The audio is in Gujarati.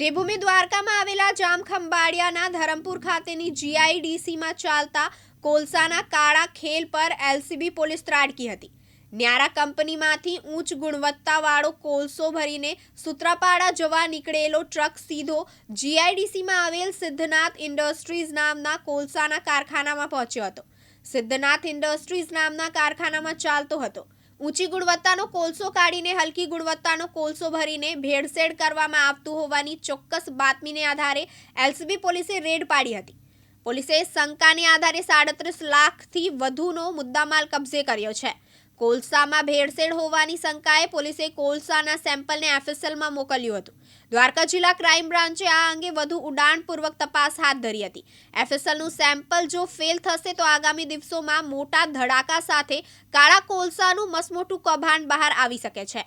દેવભૂમિ દ્વારકામાં આવેલા જામખંભાળિયાના ધરમપુર ખાતેની જીઆઈડીસીમાં ચાલતા કોલસાના કાળા ખેલ પર એલસીબી પોલીસ ત્રાટકી હતી. ન્યારા કંપનીમાંથી ઉચ્ચ ગુણવત્તાવાળો કોલસો ભરીને સૂત્રાપાડા જવા નીકળેલો ટ્રક સીધો જીઆઈડીસીમાં આવેલ સિદ્ધનાથ ઇન્ડસ્ટ્રીઝ નામના કોલસાના કારખાનામાં પહોંચ્યો હતો. સિદ્ધનાથ ઇન્ડસ્ટ્રીઝ નામના કારખાનામાં ચાલતો હતો. ઊંચી ગુણવત્તાનો કોલસો કાઢીને, હલકી ગુણવત્તાનો કોલસો ભરીને ભેળસેળ કરવામાં આવતું હોવાની ચોક્કસ બાતમીને આધારે એલસીબી પોલીસે રેડ પાડી હતી. પોલીસે શંકાને આધારે સાડત્રીસ લાખથી વધુનો મુદ્દામાલ કબજે કર્યો છે. કોલસામાં ભેળસેળ હોવાની શંકાએ પોલીસે કોલસાના સેમ્પલને એફએસએલમાં મોકલ્યું હતું. દ્વારકા જિલ્લા ક્રાઇમ બ્રાન્ચે આ અંગે વધુ ઉડાણપૂર્વક તપાસ હાથ ધરી હતી. એફએસએલનું સેમ્પલ જો ફેલ થશે તો આગામી દિવસોમાં મોટા ધડાકા સાથે કાળા કોલસાનું મસમોટું કૌભાંડ બહાર આવી શકે છે.